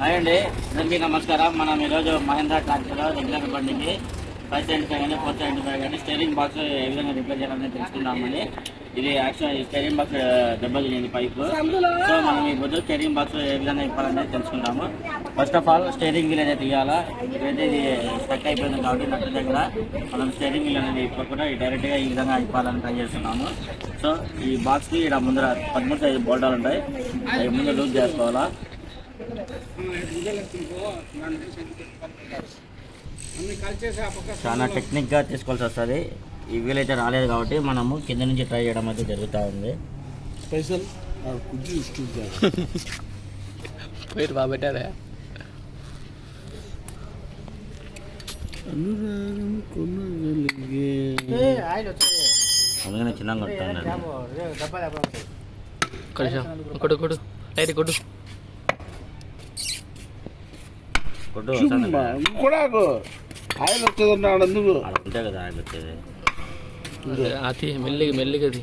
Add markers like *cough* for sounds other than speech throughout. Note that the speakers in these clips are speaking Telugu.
హాయ్ అండి. అందరికీ నమస్కారం. మనం ఈరోజు మహేంద్ర ట్రాక్టర్లో రెగ్యులర్ బండికి ఫైవ్ సెవెంటీ ఫైవ్ కానీ ఫోర్ సెవెంటీ ఫైవ్ కానీ స్టేరింగ్ బాక్స్ ఏ విధంగా రిపేర్ చేయాలని తెలుసుకుందామండి. ఇది యాక్చువల్ స్టేరింగ్ బాక్స్ బాక్స్ దెబ్బతింది పైప్. సో మనం ఈ పొద్దు స్టేరింగ్ బాక్స్ ఏ విధంగా ఇవ్వాలనేది తెలుసుకుందాము. First of all steering wheel అనేది తీయాలా. ఇదైతే ఇది స్టక్ అయిపోయింది కాబట్టి నట్టు దగ్గర మనం స్టేరింగ్ వీల్ అనేది ఇప్పకుండా డైరెక్ట్గా ఈ విధంగా ఇవ్వాలని ట్రై చేస్తున్నాము. సో ఈ బాక్స్కి ఇక్కడ ముందర పదమూడు సైజు బోల్డాలు ఉంటాయి. అవి ముందు లూజ్ చేసుకోవాలా. చాలా టెక్నిక్గా తీసుకోవాల్సి వస్తుంది. ఈ వీల్ అయితే రాలేదు కాబట్టి మనము కింద నుంచి ట్రై చేయడం అయితే జరుగుతూ ఉంది. స్పెషల్ పేరు బాగా పెట్టారే? అనురాగం కొనగలిగే. అందుకనే చిన్నగా కొంచెం కొడు కొడు కొడు కొట్టు వస్తుంది చుమ్మా కూడా ఆయిల్ వచ్చేదన్నాడు అందుకు అలా ఉంటే కదా ఆయన వచ్చేది. అతి మెల్లిగా మెల్లిగా అది.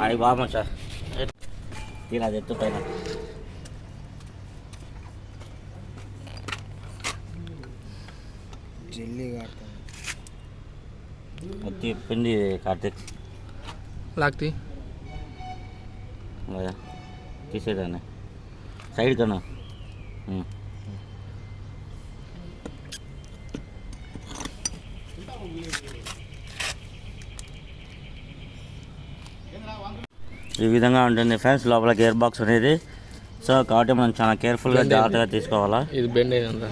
అది బాగా సార్ ఇలా అది ఎత్తు పైన. పిండి కార్తీక్. లాక్తి. తీసేదాన్ని సైడ్ కన్నా ఈ విధంగా ఉంటుంది ఫ్రెండ్స్. లోపల గేర్ బాక్స్ అనేది. సో కాబట్టి మనం చాలా కేర్ఫుల్గా జాగ్రత్తగా తీసుకోవాలా? ఇది బెండ్ అయిందా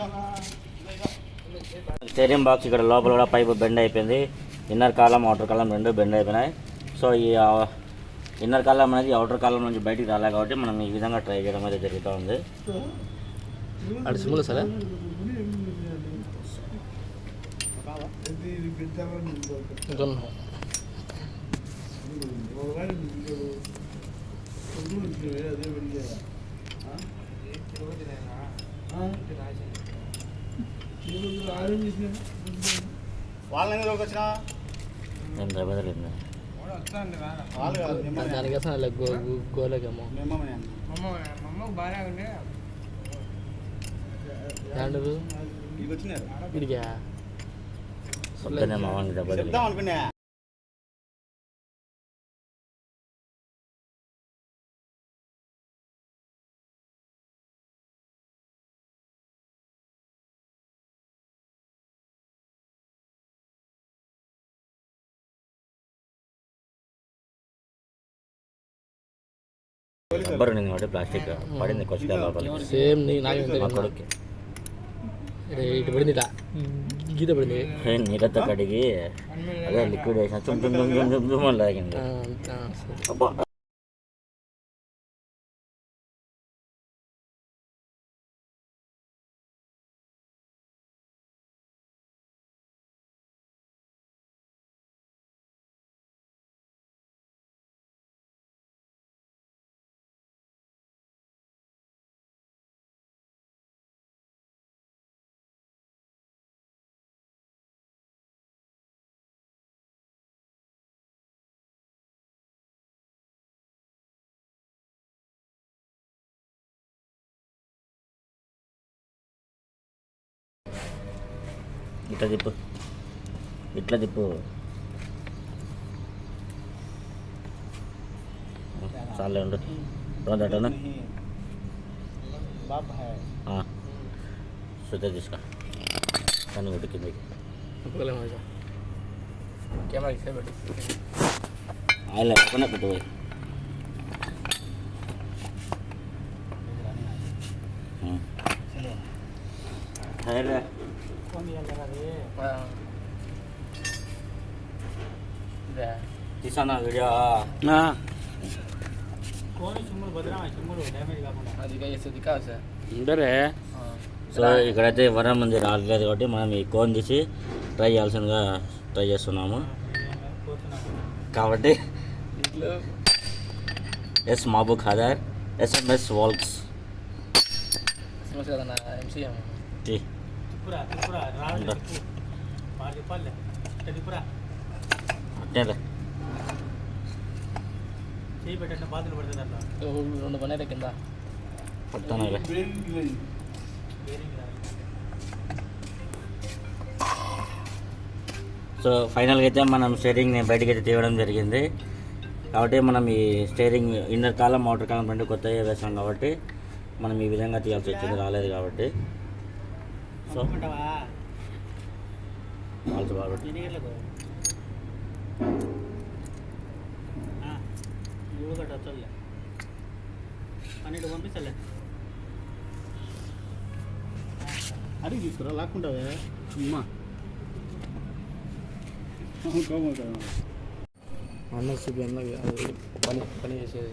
స్టేరియం బాక్స్ ఇక్కడ లోపల కూడా పైపు బెండ్ అయిపోయింది. ఇన్నర్ కాలం అవుటర్ కాలం రెండు బెండ్ అయిపోయినాయి. సో ఈ ఇన్నర్ కాలం అనేది అవుటర్ కాలం నుంచి బయటికి రాలే కాబట్టి మనం ఈ విధంగా ట్రై చేయడం అయితే జరుగుతూ ఉంది. సరే ఇంకొన్న. ఏం దెబ్బతలేదు దానికి వేసిన అలా గో గో- గోలకేమో. యాండరు ఇడిగా వద్దనే మా వానికి దెబ్బతలేదు రబ్బర్ ఉంది కాబట్టి ప్లాస్టిక్ ರಬ್ಬರ್ ನಿಂಗೆ ನೋಡಿ ಪ್ಲಾಸ್ಟಿಕ್ ಪಡಿಂದ ಕೊಚ್ಚಿ ಸೇಮ್ ನೀ ನಾಯಿ ಇಟ್ಟು ಬಿಡಿದಿಲ್ಲ ಗೀತ ಬಿಡಿದಿ ನೀರತ್ತ ಕಡೆಗೆ ಅದೇ ಲಿಕ್ವಿಡೇಷನ್ ತುಂಬ ತುಂಬ ತುಂಬ ತುಂಬ ಅಲ್ಲ ಆಗಿಂದ ఇట్లా తిప్పు ఇట్లా తిప్పు చాలే ఉండు అటనా శుద్ధ తీసుకో కన్ను కొట్టు కిందకి ఒప్పుకోలేము ఇక. కెమెరా ఇస్తే పెట్టు ఆయిల్ లేకుండా పెట్టు పోయి. ఉం. సరేలే. ఆ. ఇదే. తీసానా వీడియో అది ఇక చేసేది కాదు సార్ ఉండరే సో ఇక్కడైతే వరం ఉంది రాలేదు కాబట్టి మనం ఈ కోన్ తీసి ట్రై చేయాల్సిందిగా ట్రై చేస్తున్నాము కాబట్టి ఇంట్లో ఎస్ మహబూబ్ ఖాదర్ ఎస్ఎంఎస్ వాల్క్స్ రెండు పని కింద పడతానులే సో ఫైనల్గా అయితే మనం స్టేరింగ్ని బయటకి అయితే తీయడం జరిగింది. కాబట్టి మనం ఈ steering inner column motor column రెండు కొత్తగా వేసాం కాబట్టి మనం ఈ విధంగా తీయాల్సి వచ్చింది రాలేదు కాబట్టి. సో కాల్స్ కాబట్టి పన్నెండు పంపిస్తలే. అడిగి తీసుకురా లాక్కుంటావే. అమ్మా అన్న చూపి అన్న అది పని పని చేసేది.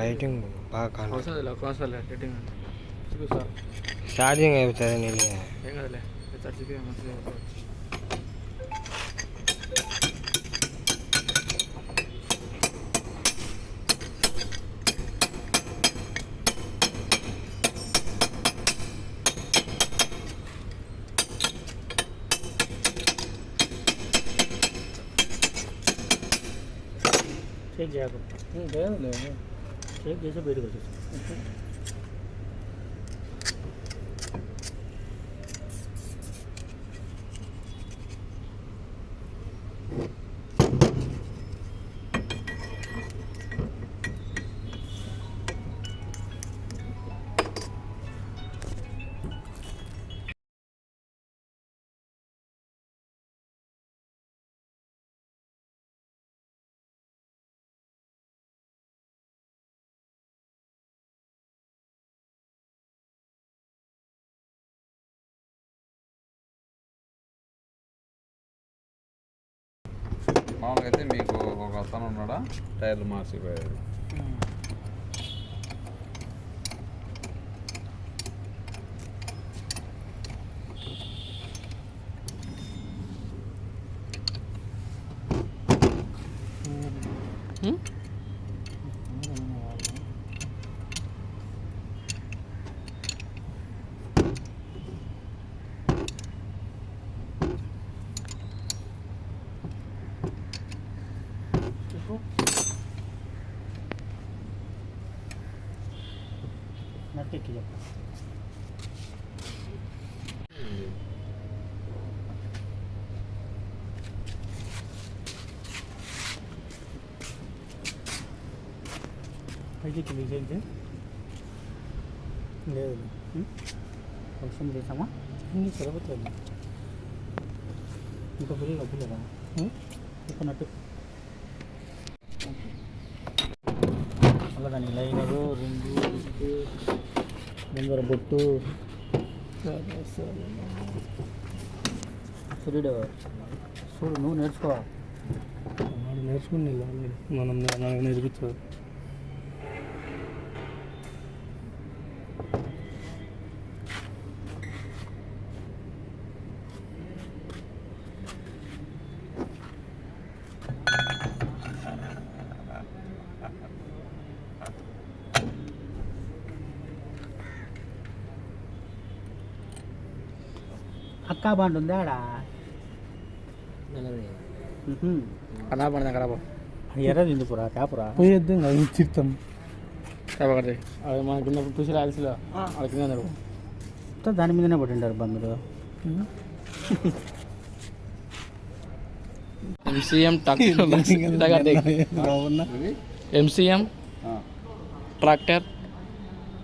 లైటింగ్ బాగా కాను అవసరం లేదు అవసరం లేదు రేటింగ్ చూపిస్తా ఛార్జింగ్ అయిపోతుంది నీళ్ళు ఏం కదలే 여기서 내려가셨습니다. మామూలుగా అయితే మీకు ఒక అతను ఉన్నాడా? టైర్లు మార్చిపోయాడు. పైకి విజయించి లేదు. వర్షం చేసామా ఇంక సరిపోతుంది ఇంకా పిల్లలు డబ్బులేదా చెప్పినట్టు మళ్ళీ దానికి లైనరు రింగు. ముందర బొట్టు సూర్యుడు చూడు నువ్వు నేర్చుకో. నేర్చుకుని మనం నాకు అక్క బండి ఉందా ఆడ అన్నా బండి దగ్గర ఎర్రది ఎందుకురా కాపురా. పోయేద్దాం అది చిత్తం కాబట్టి అది మన కింద చూసి రాల్సిలో వాళ్ళ కింద ఉన్నారు. దాని మీదనే పడిండారు బంధువులు. *laughs* MCM tractor *laughs* MCM tractor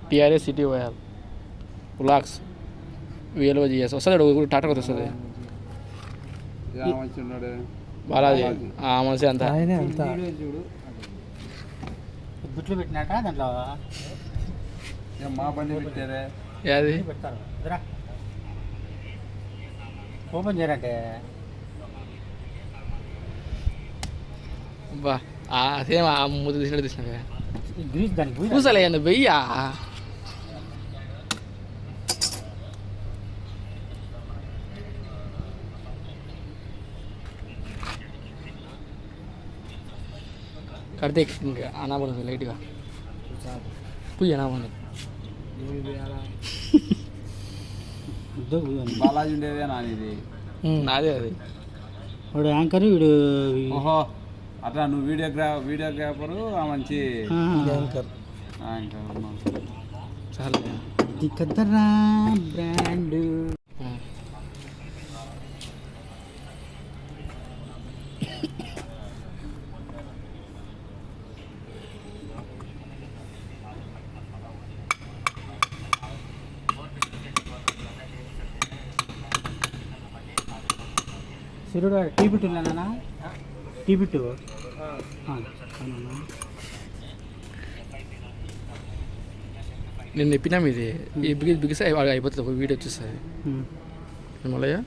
TRS city YR blocks VLO GS. వస్తుంది ఒకటి టాటా కొత్త వస్తుంది బాలాజీ. ఆ మనిషి అంతా. బుట్లు పెట్టినాక దాంట్లో? మా బండి పెట్టారే. ఏది ఓపెన్ చేయరంటే. బా ఆ సేమ్ ఆ ముద్ద తీసినట్టు గ్రీస్ దానికి పోయి కూసలే వెయ్యా? కార్తీక్ ఇంకా అనాబడుతుంది లైట్గా. పుయ్యి పోయి *laughs* బాలాజీ ఉండేదే నాని ఇది. అదే అది. వాడు యాంకర్ వీడు ఓహో అట్లా నువ్వు వీడియోగ్రా వీడియోగ్రాఫరు ఆ మంచి యాంకర్. ఉన్నావు. చాలా. ఇది కదరా బ్రాండ్. సిరుడు టీ బిట్టు నాన్న టీ నేను చెప్పినాం ఇది ఈ బిగి బిగిస్తే వాడు అయిపోతుంది ఒక వీడియో వచ్చేస్తుంది మళ్ళయ్య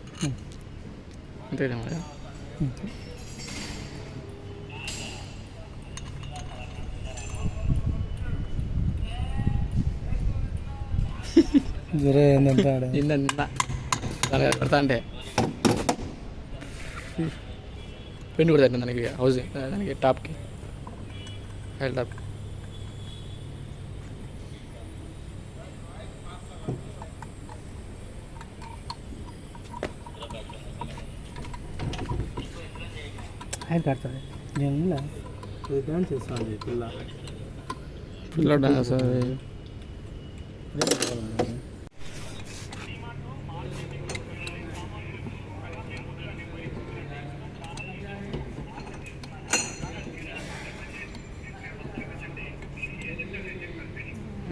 అంతేనా మళ్ళయ్య జరే నిన్న దానికి పెడతా అంటే పెయింట్ కూడా తగ్గింది దానికి హౌసింగ్ దానికి టాప్కి. హైల్ టాప్ ఆయన కడతాడు నేను డాన్స్ చేస్తాను పిల్ల. పిల్ల డాన్స్ అది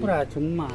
పెడతా చేస్తాడు చెప్పురా చుమ్మా